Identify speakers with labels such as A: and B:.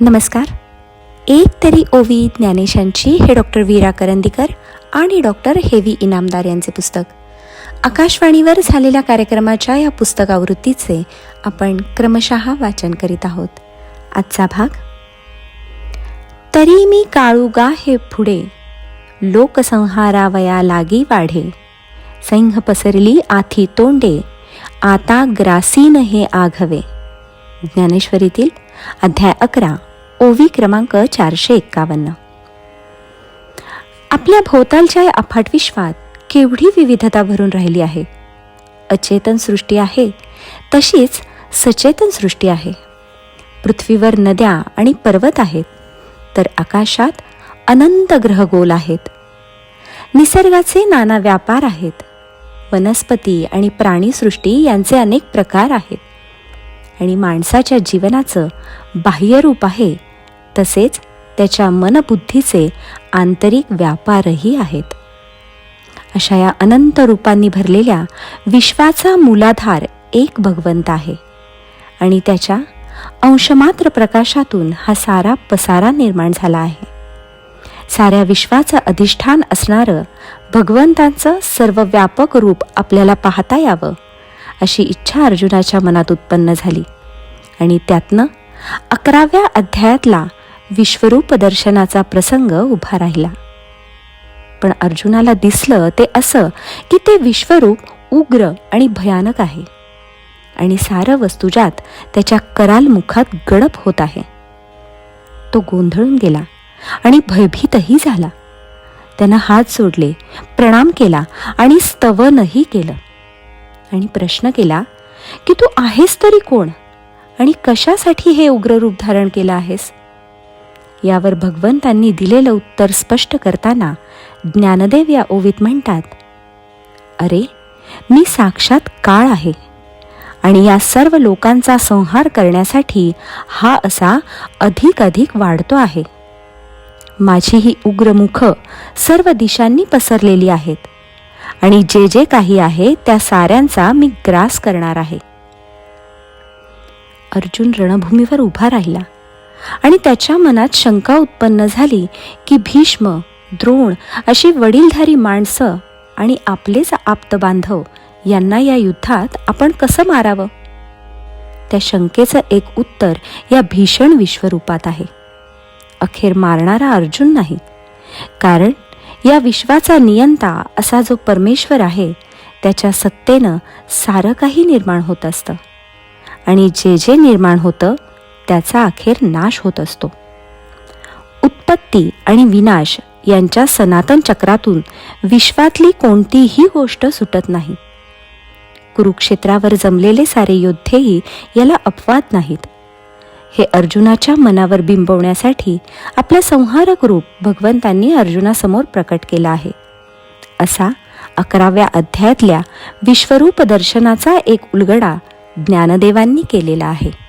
A: नमस्कार. एक तरी ओवी ज्ञानेशांची हे डॉक्टर वीरा करंदीकर आणि डॉक्टर हेवी इनामदार यांचे पुस्तक. आकाशवाणीवर झालेल्या कार्यक्रमाच्या या पुस्तकावृत्तीचे आपण क्रमशः वाचन करीत आहोत. आजचा भाग तरी मी काळूगा हे पुढे लोकसंहारावया लागी वाढे. सिंह पसरली आथी तोंडे आता ग्रासीन हे आघवे. ज्ञानेश्वरीतील अध्याय अकरा ओवी क्रमांक चारशे एक्कावन्न आपल्या भोवतालच्या या अफाट विश्वात केवढी विविधता भरून राहिली आहे? अचेतन सृष्टी आहे तशीच सचेतन सृष्टी आहे. पृथ्वीवर नद्या आणि पर्वत आहेत तर आकाशात अनंत ग्रहगोल आहेत. निसर्गाचे नाना व्यापार आहेत. वनस्पती आणि प्राणीसृष्टी यांचे अनेक प्रकार आहेत. आणि माणसाच्या जीवनाचं बाह्यरूप आहे तसेच त्याच्या मनबुद्धीचे आंतरिक व्यापारही आहेत. अशा या अनंत रूपांनी भरलेल्या विश्वाचा मूलाधार एक भगवंत आहे आणि त्याच्या अंशमात्र प्रकाशातून हा सारा पसारा निर्माण झाला आहे. साऱ्या विश्वाचं अधिष्ठान असणारं भगवंतांचं सर्वव्यापक रूप आपल्याला पाहता यावं अशी इच्छा अर्जुनाच्या मनात उत्पन्न झाली. आणि त्यातनं अकराव्या अध्यायातला विश्वरूप दर्शनाचा प्रसंग उभा राहिला. पण अर्जुनाला दिसलं ते असं की ते विश्वरूप उग्र आणि भयानक आहे. आणि सारं वस्तुजात त्याच्या कराल मुखात गडप होत आहे. तो गोंधळून गेला आणि भयभीतही झाला. त्यानं हात जोडले प्रणाम केला आणि स्तवनही केलं. आणि प्रश्न केला की तू आहेस तरी कोण? आणि कशासाठी हे उग्र रूप धारण केलं आहेस? यावर भगवंतांनी दिलेलं उत्तर स्पष्ट करताना ज्ञानदेव या ओवीत म्हणतात अरे मी साक्षात काळ आहे आणि या सर्व लोकांचा संहार करण्यासाठी हा असा अधिक अधिक वाढतो आहे. माझी ही उग्रमुख सर्व दिशांनी पसरलेली आहेत. आणि जे जे काही आहे त्या साऱ्यांचा मी ग्रास करणार आहे. अर्जुन रणभूमीवर उभा राहिला आणि त्याच्या मनात शंका उत्पन्न झाली की भीष्म द्रोण अशी वडीलधारी माणसं आणि आपलेच आप्त बांधव यांना या युद्धात आपण कसं मारावं? त्या शंकेचं एक उत्तर या भीषण विश्वरूपात आहे. अखेर मारणारा अर्जुन नाही कारण या विश्वाचा नियंता असा जो परमेश्वर आहे त्याच्या सत्तेनं सारं काही निर्माण होत असतं. आणि जे जे निर्माण होतं त्याचा अखेर नाश होत असतो. उत्पत्ती आणि विनाश यांच्या सनातन चक्रातून विश्वातली कोणतीही गोष्ट सुटत नाही. कुरुक्षेत्रावर जमलेले सारे योद्धेही याला अपवाद नाहीत. हे अर्जुनाच्या मनावर बिंबवण्यासाठी आपलं संहारक रूप भगवंतांनी अर्जुनासमोर प्रकट केला आहे. असा अकराव्या अध्यायातल्या विश्वरूप दर्शनाचा एक उलगडा ज्ञानदेवांनी केलेला आहे.